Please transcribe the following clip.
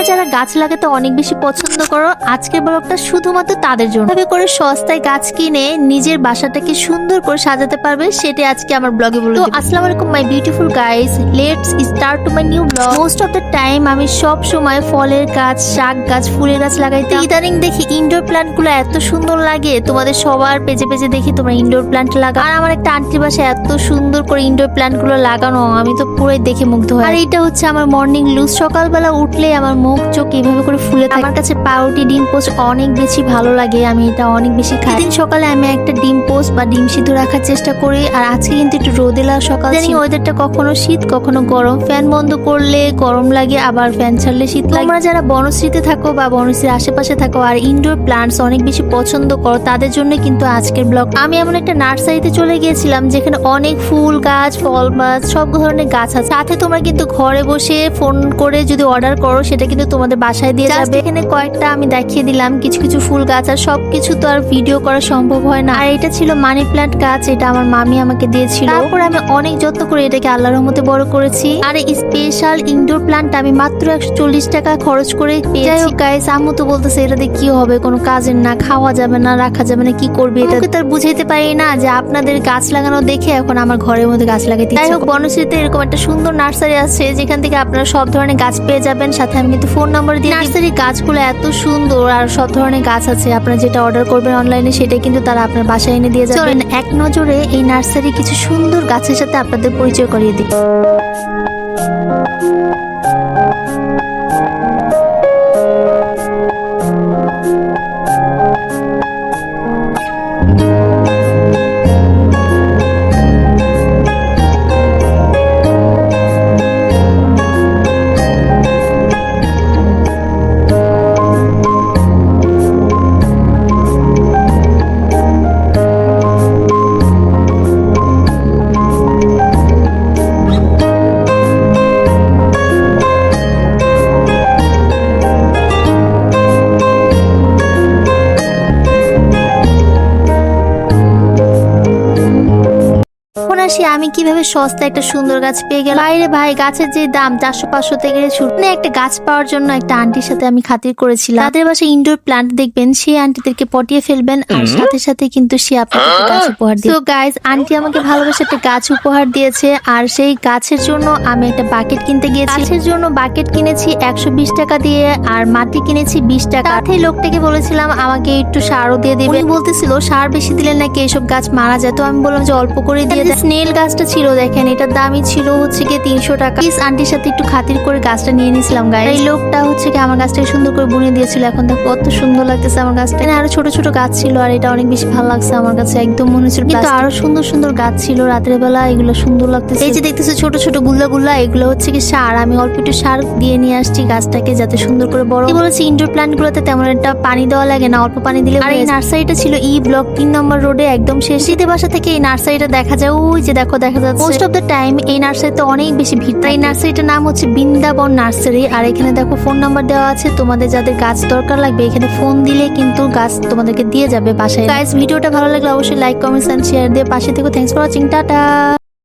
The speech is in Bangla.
তোমরা যারা গাছ লাগাতে অনেক বেশি পছন্দ করো আজকের ব্লগটা শুধুমাত্র তাদের জন্য। ভাবে করে সস্তায় গাছ কিনে নিজের বাসাটাকে সুন্দর করে সাজাতে পারবে সেটা আজকে আমার ব্লগে বলব আসসালামু আলাইকুম my beautiful guys let's start to my new blog most of the time আমি সব সময় ফলের গাছ শাক গাছ ফুলের গাছ লাগাইতে ইদানিং দেখি ইনডোর প্ল্যান্টগুলো এত সুন্দর লাগে তোমাদের সবার পেজে পেজে দেখি তোমরা ইনডোর প্ল্যান্ট লাগা আর আমার একটা আন্টির বাসায় এত সুন্দর করে ইনডোর প্ল্যান্টগুলো লাগানো আমি তো পুরোই দেখে মুগ্ধ হয় আর এটা হচ্ছে আমার মর্নিং লুজ সকালবেলা উঠলে আমার মুখ চোখ এইভাবে করে ফুলে থাকে। আমার কাছে পাউরুটি ডিম পোস্ট অনেক বেশি ভালো লাগে আমি এটা অনেক বেশি খাই। দিন সকালে আমি একটা ডিম পোস্ট বা ডিম সিদ্ধ রাখার চেষ্টা করি আর আজকে কিন্তু একটু রোদে রোদেলা সকাল জানি ওয়েদারটা কখনো শীত কখনো গরম। ফ্যান বন্ধ করলে গরম লাগে আবার ফ্যান ছাড়লে শীত লাগে। তোমরা যারা বনশ্রীতে থাকো বা বনশ্রীর আশেপাশে থাকো আর ইনডোর প্লান্টস অনেক বেশি পছন্দ করো তাদের জন্য কিন্তু আজকের ব্লগ। আমি এমন একটা নার্সারিতে চলে গিয়েছিলাম যেখানে অনেক ফুল গাছ ফল গাছ সব ধরনের গাছ আছে। সাথে তোমরা কিন্তু ঘরে বসে ফোন করে যদি অর্ডার করো সেটা কিন্তু তোমাদের বাসায় দিয়ে যাবে। এখানে কয়েকটা আমি দেখিয়ে দিলাম। কিছু কিছু ফুল গাছ আর সবকিছু তো আর ভিডিও করা সম্ভব হয় না। আর এটা ছিল মানি প্ল্যান্ট গাছ এটা আমার মামি আমাকে দিয়েছিল। তারপর আমি অনেক যত্ন করে এটাকে আল্লাহর রহমতে বড় করেছি। আর এই স্পেশাল ইনডোর প্ল্যান্ট আমি মাত্র একশো চল্লিশ টাকা খরচ করে যাই হোক গাইস আম্মু তো বলতেছে এটা দিয়ে কি হবে? কোনো কাজের না খাওয়া যাবে না রাখা যাবে না কি করবে এটা? তো আর বুঝাইতে পারি না যে আপনাদের গাছ লাগানো দেখে এখন আমার ঘরের মধ্যে গাছ লাগাইতে যাই হোক বনশ্রীতে এরকম একটা সুন্দর নার্সারি আছে যেখান থেকে আপনারা সব ধরনের গাছ পেয়ে যাবেন। সাথে আমি কিন্তু ফোন নাম্বার দিয়ে নার্সারি গাছগুলো এত সুন্দর আর সব ধরনের গাছ আছে। আপনারা যেটা অর্ডার করবেন অনলাইনে সেটা কিন্তু তারা আপনার বাসায় এনে দিয়ে যাবেন এক নজরে এই নার্সারি কিছু সুন্দর গাছের সাথে আপনাদের পরিচয় করিয়ে দিই। এখন আসি আমি কীভাবে সস্তা একটা সুন্দর গাছ পেয়ে গেলাম? বাইরে ভাই গাছের যে দাম চারশো পাঁচশো থেকে শুরু একটা গাছ পাওয়ার জন্য একটা আন্টির সাথে আমি খাতির করেছিলাম। তাদের বাসায় ইনডোর প্লান্ট দেখবেন সেই আন্টিদেরকে পটিয়ে ফেলবেন আর সাথে সাথে কিন্তু সে আপনাকে গাছ উপহার দিয়ে গাইজ আন্টি আমাকে ভালোবেসে একটা গাছ উপহার দিয়েছে আর সেই গাছের জন্য আমি একটা বাকেট কিনতে গিয়েছি। গাছের জন্য বাকেট কিনেছি একশো বিশ টাকা দিয়ে আর মাটি কিনেছি বিশ টাকা। সাথে লোকটাকে বলেছিলাম আমাকে একটু সারও দিয়ে দেবে। বলতেছিল সার বেশি দিলে নাকি এসব গাছ মারা যায়? তো আমি বললাম যে অল্প করে দিয়ে দেয়। স্নেল গাছটা ছিল দেখেন এটার দামই ছিল হচ্ছে গিয়ে তিনশো টাকা। প্লিজ আন্টির সাথে একটু খাতির করে গাছটা নিয়ে নিয়েছিলাম গায়ে এই লোকটা হচ্ছে কি আমার গাছটাকে সুন্দর করে বুনে দিয়েছিল এখন দেখো কত সুন্দর লাগতেছে আমার গাছটা। আরও ছোট ছোট গাছ ছিল আর এটা অনেক বেশি ভালো লাগছে আমার কাছে একদম মনে হচ্ছিল কিন্তু আরও সুন্দর সুন্দর গাছ ছিল রাতের বেলা এগুলো সুন্দর লাগতেছে। এই যে দেখতেছো ছোট ছোট গুল্লা গুল্লা এগুলো হচ্ছে কি সার। আমি অল্প একটু সার দিয়ে নিয়ে আসছি গাছটাকে যাতে সুন্দর করে বড় কি বলেছি ইনডোর প্ল্যান্ট গুলোতে তেমন একটা পানি দেওয়া লাগে না অল্প পানি দিলে আর এই নার্সারিটা ছিল ই ব্লক তিন নম্বর রোডে একদম শেষ। শীতে বাসা থেকে এই নার্সারিটা দেখা যায় ওই যে দেখো দেখা যাচ্ছে মোস্ট অফ দ্য টাইম এই নার্সারিতে অনেক বেশি ভিড়। এই নার্সারিটার নাম হচ্ছে বৃন্দাবন নার্সারি। আর এখানে দেখো ফোন নাম্বার দেওয়া আছে, তোমাদের যাদের গাছ দরকার লাগবে, এখানে ফোন দিলে কিন্তু গাছ তোমাদেরকে দিয়ে যাবে বাসায়। গাইজ ভিডিওটা ভালো লাগলে অবশ্যই লাইক কমেন্টস এন্ড শেয়ার দিয়ে পাশে থেকে। Thanks for watching tata!